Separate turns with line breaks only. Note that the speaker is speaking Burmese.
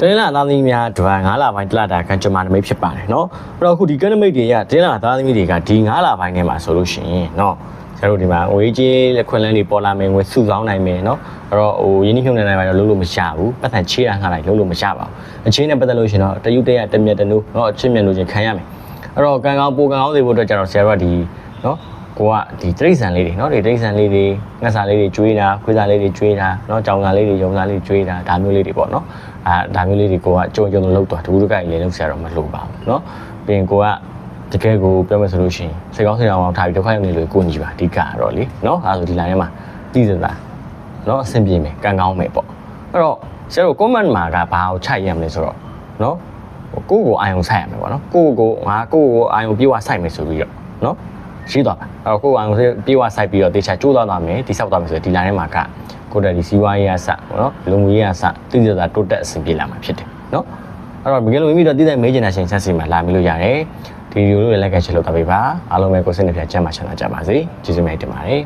တင်းလာသားသမီးများဒီပါ9လပိုင်းတလတာကံကြမ္မာနမိတ်ဖြစ်ပါတယ်เนาะအဲ့တော့အခုဒီကံနမိတ်တွေကတင်းလာသားသမီးတွေကဒီ9လပိုင်းထဲမှာဆိုလို့ရှိရင်เนาะကျတို့ဒီမှာငွေကြေးလက်ခွင့်လန်းတွေပေါ်လာမယ်ငွေစုဆောင်းနိုင်မယ်เนาะအဲ့တော့ဟိုယင်းနှိမ့်ညွှန်နိုင်နိုင်ပါတော့လုံးလို့မရဘူးပတ်သက်ချေးရငှားလိုက်လုံးလို့မရပါဘူးအချင်းနဲ့ပတ်သက်လို့ရှိရင်တော့တယူတရတမြက်တနုเนาะအချင်းမြတ်လို့ချင်းခံရမယ်အဲ့တော့ကံကောင်းပိုကံကောင်းစေဖို့အတွက်ကျတော့ဆရာတို့ကဒီเนาะ ကိုကဒီတိရစ္ဆာန်လေးတွေเนาะဒီတိရစ္ဆာန်လေးတွေငှက်စာလေးတွေကျွေးတာခွေးစာလေးတွေကျွေးတာเนาะကြောင်စာလေးတွေရုံစာလေးကျွေးတာဒါမျိုးလေးတွေပေါ့เนาะအာဒါမျိုးလေးတွေကိုကကြုံကြုံလို့လောက်သွားတကူတကကြီးလေးလောက်ဆရာတော့မလုပ်ပါဘူးเนาะပြီးရင်ကိုကတကယ်ကိုပြောမယ်ဆိုလို့ရှိရင်စိတ်ကောင်းစိတ်အောင်ထားပြီးဒုက္ခရောက်နေလို့ကိုညီပါအဓိကတော့လေเนาะအဲဆိုဒီ line ထဲမှာတည်စတာเนาะအဆင်ပြေမယ်ကံကောင်းမယ်ပေါ့အဲ့တော့ဆရာတို့ comment မှာကဘာကိုခြိုက်ရမလဲဆိုတော့เนาะကိုယ့်ကိုအာယုံဆိုင်ရမယ်ပေါ့နော်ကိုယ့်ကိုငါကိုယ့်ကိုအာယုံပြေဝဆိုင်မယ်ဆိုပြီးတော့เนาะ ရှိသွားတာအဲ့တော့ကိုယ်အောင်ပြေဝဆိုင်ပြီးတော့တေချာကျိုးသွားသွားမယ်တိဆောက်သွားမယ်ဆိုရင်ဒီလိုင်းထဲမှာကကိုယ်တည်းဒီစီးပွားရေးအစပေါ့နော်လုံငွေရေးအစတိကျတာတိုးတက်အဆင်ပြေလာမှာဖြစ်တယ်နော်အဲ့တော့ဒီကလေးမိမိတော့တိတဲ့မေးချင်တာရှင်ချက်စီမှာလာမိလို့ရတယ်ဒီဗီဒီယိုလေးလည်းလိုက်ခဲ့ချင်လို့တပေးပါအားလုံးပဲကိုယ်စိတ်နှပြချမ်းသာချမ်းသာကြပါစေကျေးဇူးများတင်ပါတယ်